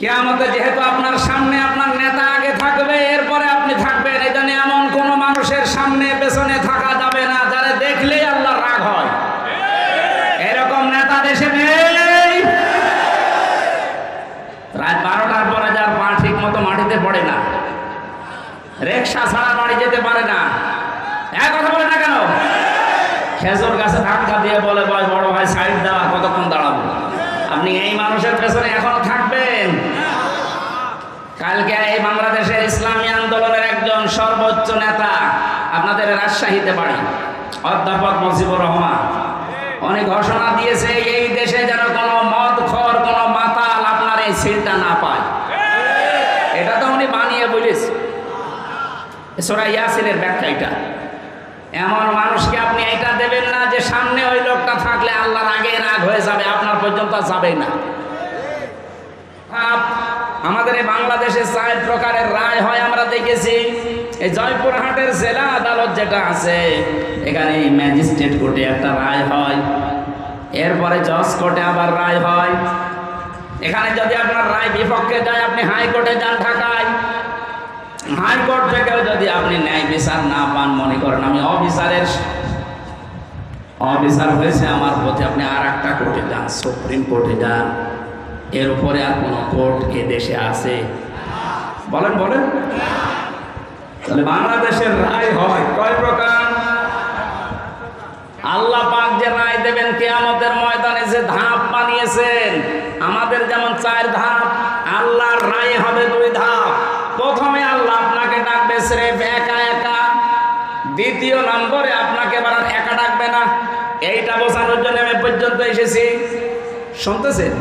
কেয়ামতে যেহেতু আপনার সামনে আপনার নেতা আগে থাকবে, এরপরে আপনি থাকবেন। এই এমন কোন মানুষের সামনে, পেছনে থাকা যাবে না, যারা দেখলেই আল্লাহ রাগ হয়। এরকম নেতা দেশে নেই। রাত বারোটার পরে যার পা ঠিক মতো মাটিতে পড়ে না। রিক্সা ছাড়া বাড়ি যেতে পারে না। এক কথা বলে না কেন? খেজুর গাছে ধাক্কা দিয়ে বলে বড় ভাই, সাইড দেওয়া কতক্ষণ দাঁড়াবো? আপনি এই মানুষের পেছনে এখনও থাকবেন কালকে এই বাংলাদেশের ইসলামী আন্দোলনের একজন সর্বোচ্চ নেতা আপনাদের রাজশাহীতে বাড়ি। অধ্যাপক মুজিবুর রহমান। উনি ঘোষণা দিয়েছে, এই দেশে যেন কোনো মদ খর কোনো মাতাল আপনার এই সিলটা না পায়। এটা তো উনি বানিয়ে বলেছে। সোরা ইয়াসিনের ব্যাখ্যা এটা। এমন মানুষকে আপনি এটা দেবেন না যে সামনে ওই লোকটা থাকলে আল্লাহর আগে রাগ হয়ে যাবে, আপনার পর্যন্ত যাবে না। আমাদের বাংলাদেশে চার প্রকারের রায় হয়, আমরা দেখেছি। এই জয়পুরহাটের জেলা আদালত যেটা আছে, এখানে ম্যাজিস্ট্রেট কোর্টে একটা রায় হয়। এরপরে জজ কোর্টে আবার রায় হয়। এখানে যদি আপনার রায় বিপক্ষে যায়, আপনি হাইকোর্টে যান ঢাকায়। হাইকোর্ট থেকেও যদি আপনি ন্যায় বিচার না পান, মনে করেন আমি অবিচারের অবিচার হয়েছে আমার প্রতি আপনি আর একটা কোর্টে যান, সুপ্রিম কোর্টে যান। এর উপরে আর কোনো কোর্ট এ দেশে আছে? বলেন বলেন। তাহলে বাংলাদেশের রায় হয়। কয় প্রকার? আল্লাহ পাক যে রায় দেবেন কেয়ামতের ময়দানে যে ধাপ বানিয়েছেন, আমাদের যেমন চার ধাপ, আল্লাহর রায় হবে দুই ধাপ। প্রথমে আল্লাহ আপনাকে ডাকবে স্রেফ একা একা। দ্বিতীয় নম্বরে আপনাকে এবার একা ডাকবে না। এইটা বোঝানোর জন্য আমি পর্যন্ত এসেছি। শুনতেছেন?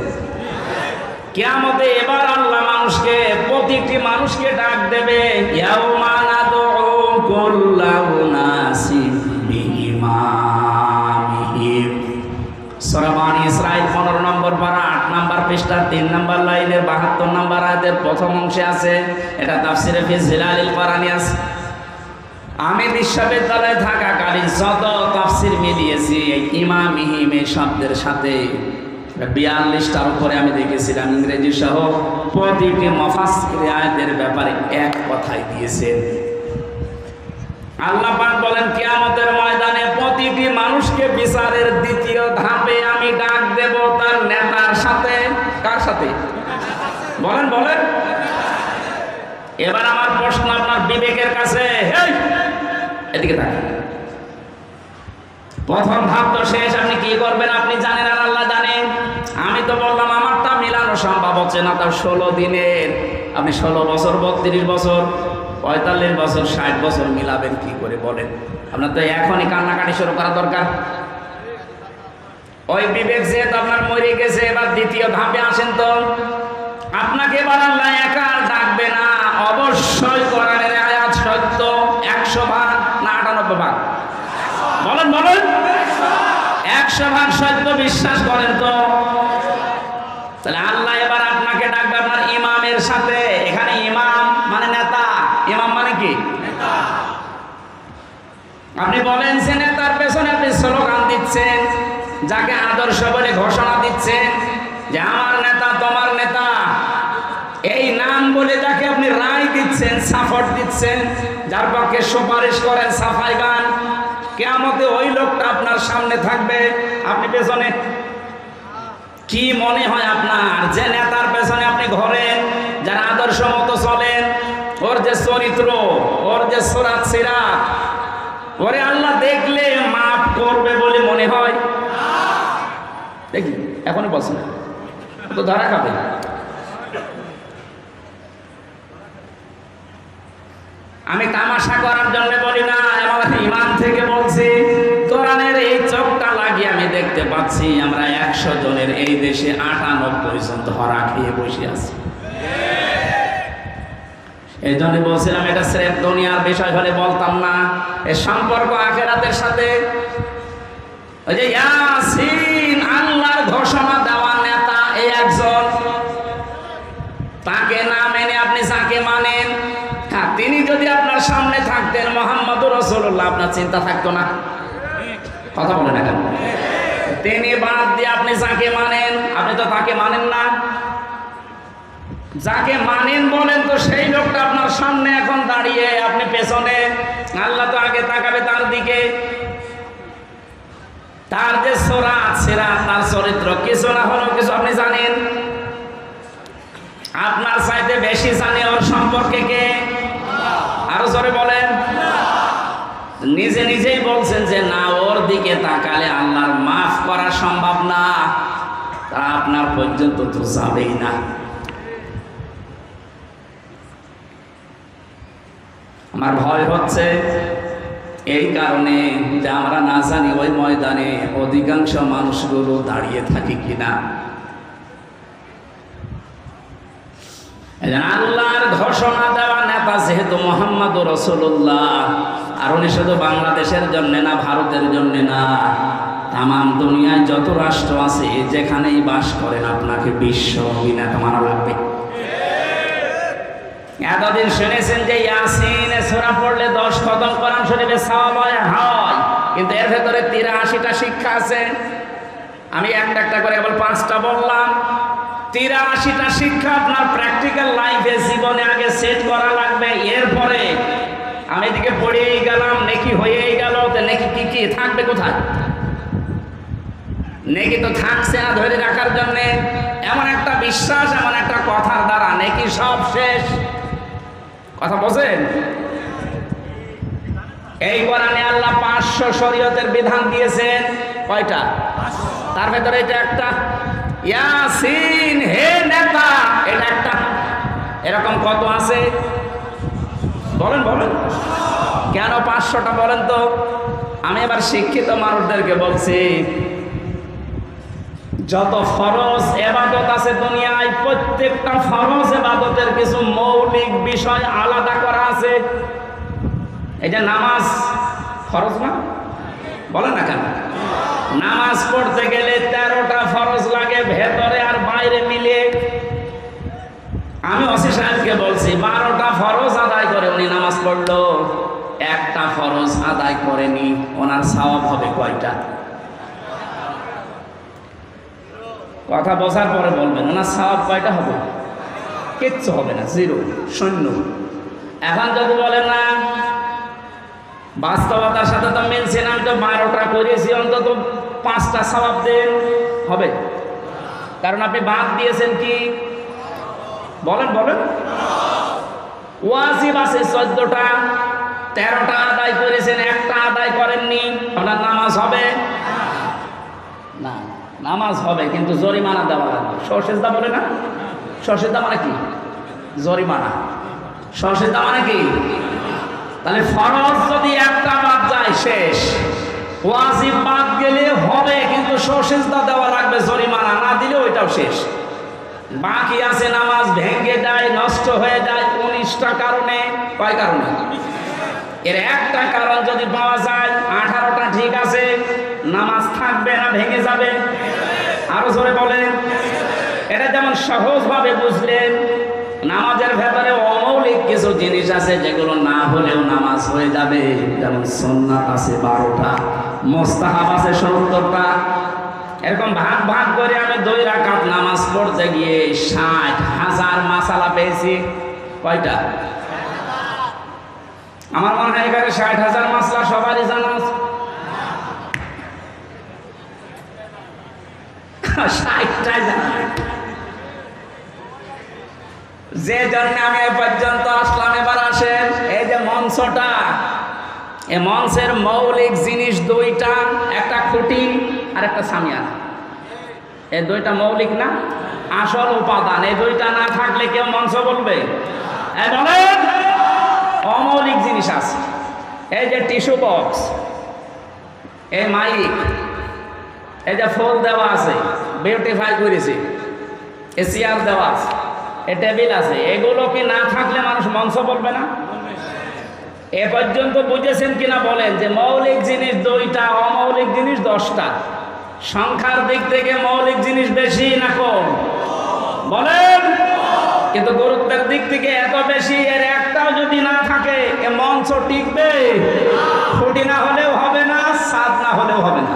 কেয়ামতে এবার আল্লাহ মানুষকে, প্রতিটি মানুষকে ডাক দেবে, ইয়াউমা নাদউ কুল্লাউ নাসিন বিইমামিহিম সূরা বানী ইসরাইল 15 নম্বর পারা 8 নম্বর পৃষ্ঠার 3 নম্বর লাইনের 72 নম্বর আয়াতের প্রথম অংশে আছে, এটা তাফসিরে ফি জিলালিল কোরআনি আছে। আমি বিশ্ববিদ্যালয়ে থাকাকালীন যত তাফসির মিলিয়েছি, এই ইমামিহিম এই শব্দের সাথে বিয়াল্লিশটার উপরে আমি দেখেছিলাম ইংরেজি সহ প্রতিটি মফাসির আয়াতের ব্যাপারে এক কথাই দিয়েছেন। আল্লাহ বলেন, কিয়ামতের ময়দানে প্রতিটি মানুষকে বিচারের দ্বিতীয় ধাপে আমি ডাক দেব তার নেতার সাথে। কার সাথে? বলেন বলেন। এবার আমার প্রশ্ন আপনার বিবেকের কাছে। এদিকে প্রথম ধাপ তো শেষ, আপনি কি করবেন আপনি জানেন আর আল্লাহ জানেন আমি তো বললাম আমারটা মিলানো সম্ভব হচ্ছে না তার ষোলো দিনের। আপনি ষোলো বছর, বত্রিশ বছর। পঁয়তাল্লিশ বছর, ষাট বছর মিলাবেন কি করে বলেন? আপনার তো এখনই কান্নাকাটি শুরু করা দরকার। ওই বিবেক যেহেতু আপনার মরে গেছে, এবার দ্বিতীয় ধাপে আসেন তো। আপনাকে এবার আল্লাহ একা ডাকবে না। অবশ্যই কোরআনের আয়াত সত্য, একশো ভাগ না আটানব্বই ভাগ? বলেন বলেন। একশো ভাগ সত্য বিশ্বাস করেন তো তাহলে আল্লাহ এবার আপনাকে ডাকবে আপনার ইমামের সাথে এখানে ইমাম মানে নেতা ইমাম মানে কি আপনি বলেন যে নেতার পেছনে আপনি স্লোগান দিচ্ছেন, যাকে আদর্শ বলে ঘোষণা দিচ্ছেন, যে আমার নেতা, তোমার নেতা, এই নাম বলে যাকে আপনি রায় দিচ্ছেন সাপোর্ট দিচ্ছেন, যার পক্ষে সুপারিশ করেন সাফাই গান কেমতে ওই লোকটা আপনার সামনে থাকবে। আপনি পেছনে, কি মনে হয় আপনার? যে নেতার পেছনে আপনি ঘোরেন, যার আদর্শ মতো চলেন, ওর যে চরিত্র, ওর যে সোরাত সিরাত ওরে আল্লাহ দেখলে মাফ করবে বলে মনে হয়। দেখি, এখনই বলছে না। তো ধরা খাবে। আমি তামাশা করার জন্য বলি না আমার ইমান থেকে বলছি, কোরআনের এই চোখটা লাগিয়ে আমি দেখতে পাচ্ছি, আমরা একশো জনের এই দেশে আটানব্বই জন ধরা খেয়ে বসে আছি। এই জন্য বলছিলাম, এটা স্রেফ দুনিয়ার বিষয় হলে বলতাম না। এর সম্পর্ক আখেরাতের সাথে ওই যে ইয়াসিন আল্লাহর ঘোষণা দেওয়া নেতা এই একজন। তাকে না মেনে আপনি যাকে মানেন হ্যাঁ তিনি যদি আপনার সামনে থাকতেন মোহাম্মদ রসুল্লাহ আপনার চিন্তা থাকতো না। কথা বলে না কেন? তিনি বাদ দিয়ে আপনি যাকে মানেন, আপনি তো তাকে মানেন না। যাকে মানেন বলেন তো সেই লোকটা আপনার সামনে এখন দাঁড়িয়ে, আপনি পেছনে। আল্লাহ তো আগে তাকাবে তার দিকে। তার যে সোরা, সেরা, তার চরিত্র কিছু না হলেও কিছু আপনি জানেন। আপনার চাইতে বেশি জানে ওর সম্পর্কে কে? আরও জোরে বলেন। নিজে নিজেই বলছেন যে, না, ওর দিকে তাকালে আল্লাহর মাফ করা সম্ভব না। তা আপনার পর্যন্ত তো যাবেই না। আমার ভয় হচ্ছে। এই কারণে যে আমরা না জানি ওই ময়দানে অধিকাংশ মানুষগুলো দাঁড়িয়ে থাকি কিনা। আল্লাহর ঘোষণা দেওয়া নেতা যেহেতু মোহাম্মদ রসুল্লাহ আর উনি শুধু বাংলাদেশের জন্য না, ভারতের জন্য না তাম দুনিয়ায় যত রাষ্ট্র আছে, যেখানেই বাস করেন, আপনাকে বিশ্ব অভিনেতা মারা লাগবে। এতদিন শুনেছেন যে ইয়াসিন সোরা পড়লে দশ খতম কোরআন শরীফে সওয়াব হয়? কিন্তু এর ভেতরে তিরাশিটা শিক্ষা আছে। আমি একটা একটা করে আবার পাঁচটা বললাম। তিরাশিটা শিক্ষা আপনার প্র্যাকটিক্যাল লাইফে জীবনে আগে সেট করা লাগবে। এরপরে আমি এদিকে পড়েই গেলাম, নেকি হয়েই গেল। তো নেকি কি কি থাকবে কোথায়? নেকি তো থাকছে না ধরে রাখার জন্যে। এমন একটা বিশ্বাস, এমন একটা কথার দ্বারা নেকি সব শেষ। কথা বোঝেন এই কোরআনে আল্লাহ পাঁচশো শরীয়তের বিধান দিয়েছেন। কয়টা? তার ভেতরে এটা একটা। ইয়াসিন, হে নেতা, এটা একটা। এরকম কত আছে? বলেন বলেন। কেন পাঁচশোটা বলেন তো? আমি এবার শিক্ষিত মানুষদেরকে বলছি যত ফরজ এবাদত আছে দুনিয়ায়, প্রত্যেকটা ফরজ এবাদতের কিছু মৌলিক বিষয় আলাদা করা আছে। এটা নামাজ ফরজ না? বলে না কেন? নামাজ পড়তে গেলে তেরোটা ফরজ লাগে ভেতরে আর বাইরে মিলিয়ে আমি অসি সাহেবকে বলছি বারোটা ফরজ আদায় করে উনি নামাজ পড়ল একটা ফরজ আদায় করেনি ওনার সওয়াব হবে কয়টা কথা বসার পরে বলবেন ওনার সওয়াব কয়টা হবে কিচ্ছু হবে না, জিরো, শূন্য। এখন যদি বলেন, না, বাস্তবতার সাথে তো মিলছে না, আমি তো বারোটা করেছি, অন্তত পাঁচটা সবাব দেন, হবে? কারণ আপনি বাদ দিয়েছেন কি? বলেন বলেন। ওয়াজিব আছে চোদ্দটা, তেরোটা আদায় করেছেন, একটা আদায় করেননি, আপনার নামাজ হবে। নামাজ হবে, কিন্তু জরিমানা দেওয়া লাগবে। সরষেজদা বলে না? সরষেজদা মানে কি? জরিমানা। সরষেজদা মানে কি? তাহলে ফরজ যদি একটা বাদ যায়, শেষ। ওয়াজিব বাদ গেলে হবে, কিন্তু সশেজদা দেওয়া লাগবে জরিমানা, না দিলে ওইটাও শেষ। বাকি আছে নামাজ ভেঙে যায় নষ্ট হয়ে যায় উনিশটা কারণে। কয় কারণে? এর একটা কারণ যদি পাওয়া যায়, আঠারোটা ঠিক আছে, নামাজ থাকবে না, ভেঙে যাবে। আরও জোরে বলেন। এটা যেমন সহজভাবে বুঝলেন, নামাজের ভেতরে অমৌলিক কিছু জিনিস আছে যেগুলো না হলেও নামাজ হয়ে যাবে। যেমন সন্ন্যাত আছে বারোটা, মোস্তাহাব আছে সত্তরটা। এরকম ভাগ ভাগ করে আমি দুই রাকাত নামাজ পড়তে গিয়ে ষাট হাজার মাসালা পেয়েছি। কয়টা? আমার মনে হয় এখানে ষাট হাজার মাসলা সবারই জানা ষাটটাই জানা যে জন্য আমি এ পর্যন্ত আসলাম, এবার আসেন, এই যে মঞ্চটা। এই মঞ্চের মৌলিক জিনিস দুইটা, একটা খুঁটি আর একটা সামিয়ানা। এই দুইটা মৌলিক না? আসল উপাদান। এই দুইটা না থাকলে কেউ মঞ্চ বলবে? বলেন, অমৌলিক জিনিস আছে। এই যে টিস্যু বক্স, এই মাইক, এই যে ফুল দেওয়া আছে বিউটিফাই করেছে এ চেয়ার দেওয়া আছে এ টেবিল আছে, এগুলো কি না থাকলে মানুষ মঞ্চ বলবে না? এ পর্যন্ত বুঝেছেন কিনা বলেন যে মৌলিক জিনিস দুইটা, অমৌলিক জিনিস দশটা। সংখ্যার দিক থেকে মৌলিক জিনিস বেশি না কম? বলেন। কিন্তু গুরুত্বের দিক থেকে এত বেশি, এর একটাও যদি না থাকে, এ মঞ্চ টিকবে। খুঁটি না হলেও হবে না সাদ না হলেও হবে না।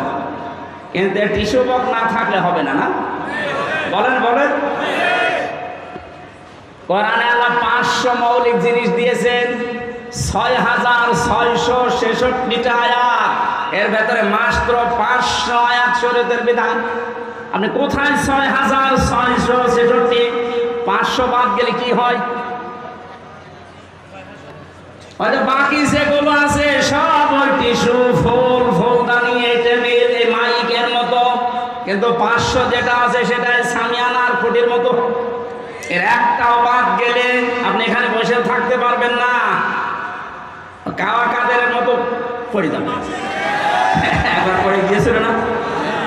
কিন্তু টিস্যু না থাকলে হবে না না? বলেন বলেন। কোরআনে আল্লাহ পাঁচশো মৌলিক জিনিস দিয়েছেন ছয় হাজার ছয়শো ছেষট্টিটা আয়াত। এর ভেতরে মাত্র পাঁচশো আয়াত শরীয়তের বিধান। আপনি কোথায় ছয় হাজার ছয়শো ছেষট্টি? পাঁচশো বাদ গেলে কি হয়? হয়তো বাকি যেগুলো আছে, সব ওই টিস্যু, ফুল পাঁচশো যেটা আছে সেটা সামিয়ানার ফুটির মতো। এর একটাও বাদ গেলে আপনি এখানে বসে থাকতে পারবেন না। কাওয়া কাদের মতো? পড়ে যাবে একবার পড়ে গিয়েছিল না?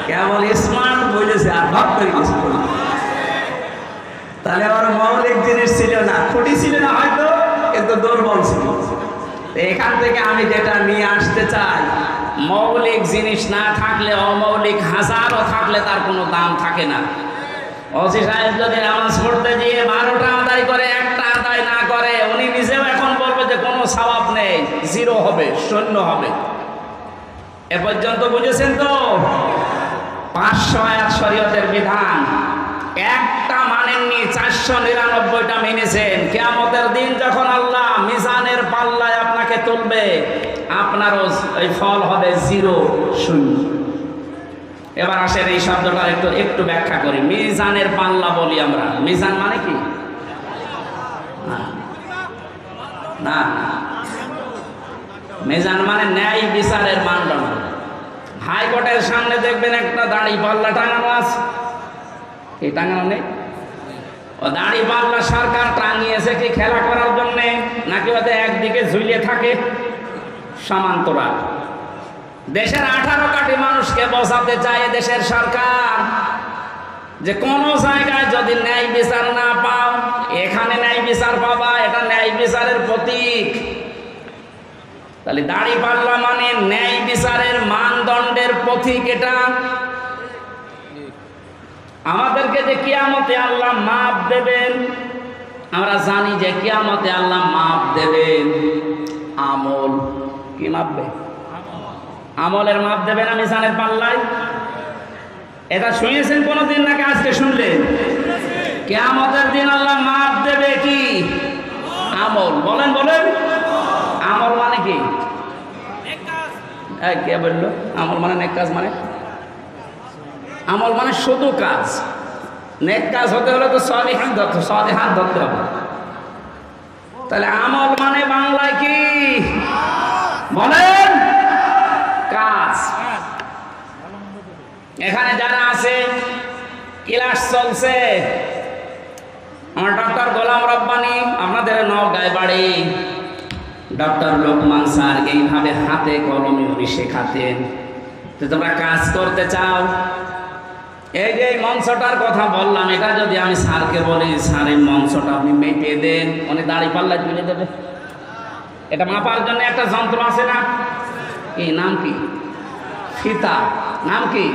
কেবল স্মার্ট বলেছে আর ভাব করে গেছে তাহলে আমার মৌলিক জিনিস ছিল না, খুঁটি ছিল না হয়তো, কিন্তু দুর্বল ছিল। এখান থেকে আমি যেটা নিয়ে আসতে চাই মৌলিক জিনিস না থাকলে, অমৌলিক হাজারও থাকলে তার কোনো দাম থাকে না। ওসি সাহেব যদি নামাজ পড়তে গিয়ে বারোটা আদায় করে, একটা আদায় না করে, উনি নিজেও এখন বলবে যে কোনো স্বভাব নেই, জিরো হবে, শূন্য হবে। এ পর্যন্ত বুঝেছেন তো? পাঁচশো আয়াত শরীয়তের বিধান। একটা মানেননি, চারশো নিরানব্বইটা মেনেছেন। কেয়ামতের দিন যখন আল্লাহ মিজানের পাল্লায় আপনাকে তুলবে, আপনারও ওই ফল হবে জিরো শূন্য। এবার আসেন এই শব্দটা একটু একটু ব্যাখ্যা করি। মিজানের পাল্লা বলি আমরা। মিজান মানে কি? না। মিজান মানে ন্যায় বিচারের মানদণ্ড। হাইকোর্টের সামনে দেখবেন একটা দাড়ি, পাল্লা টাঙানো আছে। এই টাঙানো নেই? ও দাড়ি পাল্লা সরকার টাঙিয়েছে কি খেলা করার জন্য? নাকি ওদের একদিকে ঝুলিয়ে থাকে? সমান্তরাল। দেশের আঠারো কোটি মানুষকে বোঝাতে চায় দেশের সরকার যে কোনো জায়গায় যদি ন্যায় বিচার না পাও, এখানে ন্যায় বিচার পাবা, এটা ন্যায় বিচারের প্রতীক। তাহলে দাড়ি পাল্লা মানে ন্যায় বিচারের মানদণ্ডের পথিক এটা। আমাদেরকে যে কিয়ামতে আল্লাহ মাপ দেবেন, আমরা জানি যে কিয়ামতে আল্লাহ মাপ দেবেন। আমল কি মাপবে আমলের মাপ দেবেন আমি জানের পাল্লায়? এটা শুনেছেন কোনোদিন নাকি আজকে শুনলেন কেয়ামতের দিন আল্লাহ মাপ দেবে কি? আমল। বলেন বলেন। আমল মানে কি? কে বলল? আমল মানে নেক কাজ মানে? আমল মানে শুধু কাজ। নেক কাজ হতে হলে তো সবে হাত ধরতে হাত ধরতে হবে। তাহলে আমল মানে বাংলায় কি? বলেন, কাজ। এখানে যারা আছে, ক্লাস চলছে। আমার ডক্টর গোলাম রব্বানি, আপনাদের নগায় বাড়ি। ডক্টর লোকমান স্যার এইভাবে হাতে কলমে উনি শেখাতেন। তো তোমরা কাজ করতে চাও? এই যে মঞ্চটার কথা বললাম, এটা যদি আমি স্যারকে বলি, স্যার, এই মঞ্চটা আপনি মেপে দেন। উনি দাড়ি পাল্লা তুলে দেবে। এটা মাপার জন্য একটা যন্ত্র আছে না? কি, নাম কি? ফিতা। নাম কি?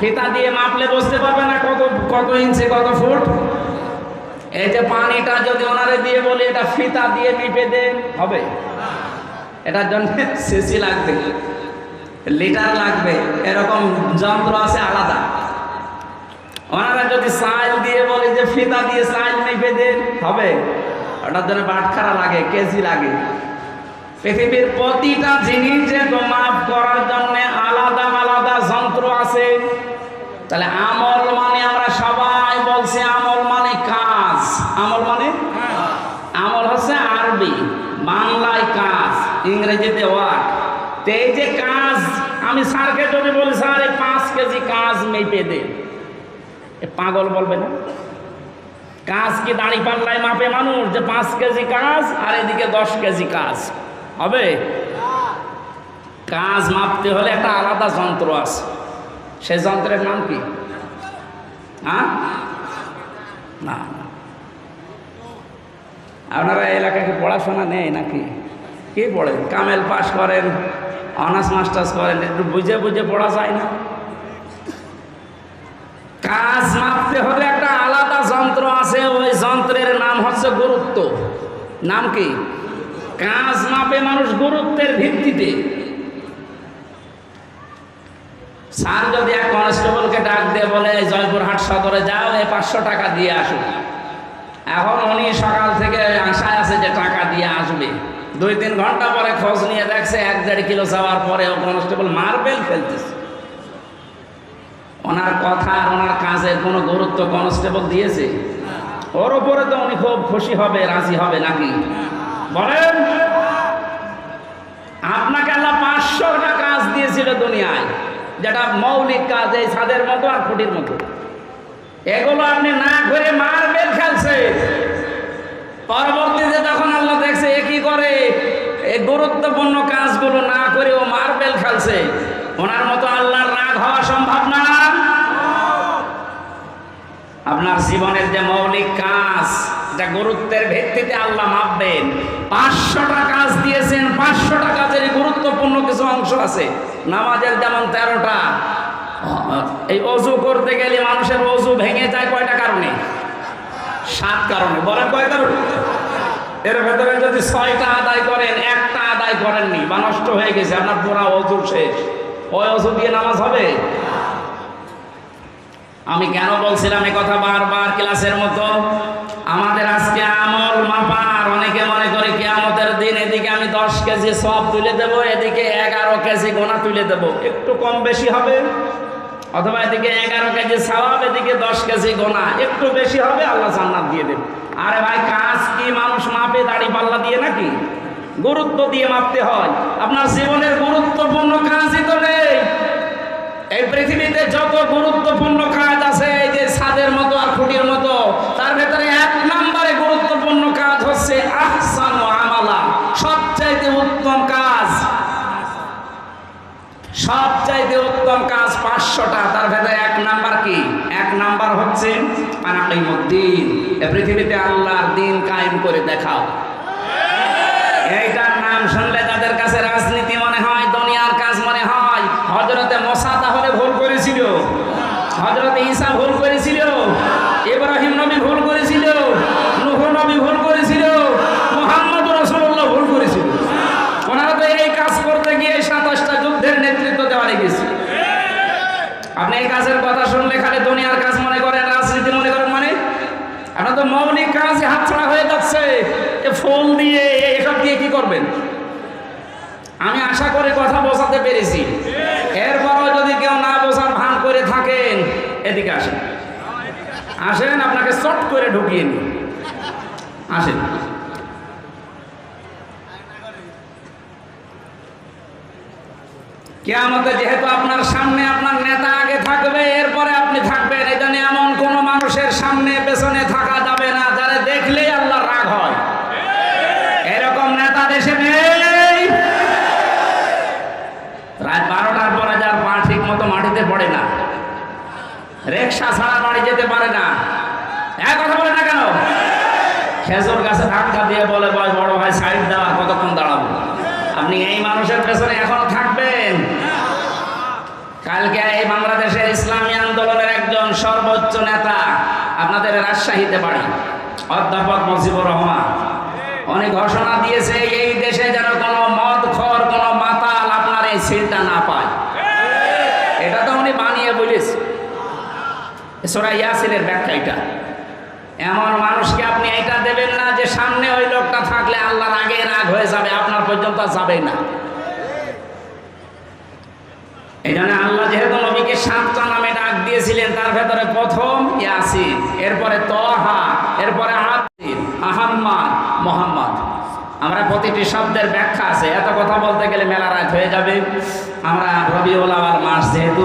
ফিতা দিয়ে মাপলে বুঝতে পারবে না কত কত ইঞ্চি, কত ফুট? এই যে পানিটা যদি ওনারে দিয়ে বলি, এটা ফিতা দিয়ে মেপে দেন হবে? এটার জন্য সিসি লাগবে। লিটার লাগবে। এরকম যন্ত্র আছে আলাদা। ওনারা যদি সাইল দিয়ে বলে যে ফিতা দিয়ে সাইল মেপে দেন, হবে। ওটার জন্য বাটখারা লাগে, কেজি লাগে। পৃথিবীর প্রতিটা জিনিস যে মাপ করার জন্য আলাদা আলাদা যন্ত্র আছে। তাহলে আমল মানে আমরা সবাই বলছি আমল মানে কাজ। আমল মানে? আমল হচ্ছে আরবি, বাংলায় কাজ, ইংরেজিতে ওয়ার্ক তো এই যে কাজ, আমি স্যারকে যদি বলি, স্যার, এই পাঁচ কেজি কাজ মেপে দে। এ পাগল বলবে না? কাজ কি দাঁড়ি পাল্লায় মাপে মানুষ? যে পাঁচ কেজি কাজ আর এদিকে দশ কেজি কাজ। হবে? কাজ মাপতে হলে একটা আলাদা যন্ত্র আছে। সে যন্ত্রের নাম কি? হ্যাঁ? না। আপনারা এলাকায় কি পড়াশোনা নেই নাকি? কি পড়েন? কামেল পাস করেন, অনার্স মাস্টার্স করেন, একটু বুঝে বুঝে পড়া যায় না? কাজ মাপতে হলে একটা আলাদা যন্ত্র আছে, ওই যন্ত্রের নাম হচ্ছে গুরুত্ব। নাম কি? কাজ মাপে মানুষ গুরুত্বের ভিত্তিতে। স্যার যদি এক কনস্টেবলকে ডাক দিয়ে বলে জয়পুরহাট সদরে যাও, এই পাঁচশো টাকা দিয়ে আসো। এখন উনি সকাল থেকে আশায় আছে যে টাকা দিয়ে আসবে। দুই তিন ঘণ্টা পরে খোঁজ নিয়ে দেখছে এক দেড় কিলো যাওয়ার পরে ও কনস্টেবল মার্বেল ফেলতেছে। ওনার কথা আর ওনার কাজের কোনো গুরুত্ব কনস্টেবল দিয়েছে? ওর উপরে তো উনি খুব খুশি হবে, রাজি হবে নাকি? বলেন। আপনাকে আল্লাহ পাঁচশোটা কাজ দিয়েছিল দুনিয়ায়, যেটা মৌলিক কাজ, এই ছাদের মতো আর খুঁটির মতো। এগুলো আপনি না করে মারবেন খেলছে পরবর্তীতে যখন আল্লাহ দেখছে এ কি করে, এই গুরুত্বপূর্ণ কাজগুলো না করে ও মার্বেল খেলছে, ওনার মতো আল্লাহর রাগ হওয়া সম্ভব না আপনার জীবনের যে মৌলিক কাজ যা গুরুত্বের ভিত্তিতে আল্লাহ মাপবেন। পাঁচশোটা কাজ দিয়েছেন, পাঁচশোটা কাজের গুরুত্বপূর্ণ কিছু অংশ আছে। নামাজের যেমন তেরোটা, এই অজু করতে গেলে মানুষের অজু ভেঙে যায় কয়টা কারণে? সাত কারণে। বলেন কয় কারণে? এর ভেতরে যদি ছয়টা আদায় করেন, একটা আদায় করেননি, বা নষ্ট হয়ে গেছে, আপনার পুরা অজু শেষ। ওই অজু দিয়ে নামাজ হবে? আমি কেন বলছিলাম এই কথা বারবার ক্লাসের মতো? আমাদের আজকে আমল মাপার, অনেকে মনে করে কেয়ামতের দিন এদিকে আমি দশ কেজি সব তুলে দেব, এদিকে এগারো কেজি গোনা তুলে দেব। একটু কম বেশি হবে? অথবা এদিকে এগারো কেজি সওয়াব, এদিকে দশ কেজি গোনা। একটু বেশি হবে, আল্লাহ জান্নাত দিয়ে দেবে। আরে ভাই, কাজ কি মানুষ মাপে, দাড়ি পাল্লা দিয়ে নাকি? গুরুত্ব দিয়ে মাপতে হয়। আপনার জীবনের গুরুত্বপূর্ণ কাজই তো নেই। এই পৃথিবীতে যত গুরুত্বপূর্ণ কাজ আছে, এই যে ছাদের মতো আর খুঁটির মতো, তার ভেতরে এক নম্বরে গুরুত্বপূর্ণ কাজ হচ্ছে আহসান আমালা, সবচাইতে উত্তম কাজ। সবচাইতে উত্তম কাজ পাঁচশোটা, তার ভেতরে এক নাম্বার কি? এক নাম্বার হচ্ছে আনাকিমুদ্দিন। এ পৃথিবীতে আল্লাহর দিন কায়েম করে দেখাও। এইটার নাম শুনলে তাদের কাছে রাজনীতি মনে হয় দুনিয়ার কাজ মনে হয় হজরতে মশা তাহলে ভুল করেছিল হজরতে ঈসা ভুল করেছিল ইব্রাহিম নবী ভুল করেছিল নুহ নবী ভুল করেছিল মোহাম্মদ রসুল্লাহ ভুল করেছিল ওনারা তো এই কাজ করতে গিয়ে সাতাশটা যুদ্ধের নেতৃত্ব দেওয়া লেগেছে আপনি এই কাজের কথা শুনলে খালি দুনিয়ার কাজ মনে করেন, রাজনীতি মনে করেন মানে? আপনার তো মৌলিক কাজে হাতছাড়া হয়ে যাচ্ছে ফোন দিয়ে এসব দিয়ে কি করবেন? আমি আশা করে কথা বোঝাতে পেরেছি। এরপরও যদি কেউ না বোঝার ভান করে থাকেন, এদিকে আসেন। আসেন, আপনাকে চট করে ঢুকিয়ে নিন আসেন। কেয়ামতে যেহেতু আপনার সামনে আপনার নেতা আগে থাকবে, এরপরে আপনি থাকবেন এই জন্য এমন কোনো মানুষের সামনে পেছনে থাকা যাবে না যারা দেখলেই আল্লাহ রাগ হয় এরকম নেতা দেশে নেই রাত বারোটার পরে যার পা ঠিক মতো মাটিতে পড়ে না রেকশা ছাড়া বাড়ি যেতে পারে না এক কথা বলে না কেন খেজুর গাছে ধাক্কা দিয়ে বলে ভাই বড় ভাই সাইড দেওয়া কতক্ষণ দাঁড়াবো আপনি এই মানুষের পেছনে এখনও থাকবেন কালকে এই বাংলাদেশের ইসলামী আন্দোলনের একজন সর্বোচ্চ নেতা আপনাদের রাজশাহীতে বাড়ি। অধ্যাপক মুজিবুর রহমান। উনি ঘোষণা দিয়েছে, এই দেশে যেন কোনো মদ খর কোনো মাতাল আপনার এই সিলটা না পায়। এটা তো উনি বানিয়ে বলেছে। সোরা ইয়াসিনের ব্যাখ্যা এটা। এমন মানুষকে আপনি এটা দেবেন না যে সামনে ওই লোকটা থাকলে আল্লাহর আগে রাগ হয়ে যাবে, আপনার পর্যন্ত যাবে না। এই জন্য আল্লাহ যেহেতু নবীকে সাতটা নামে ডাক দিয়েছিলেন, তার ভেতরে প্রথম ইয়াসিন, এরপরে তহা এরপরে আতির আহাম্মাদ, মোহাম্মদ। আমরা প্রতিটি শব্দের ব্যাখ্যা আছে, এত কথা বলতে গেলে মেলা রাত হয়ে যাবে। আমরা রবিউল আওয়াল মাস যেহেতু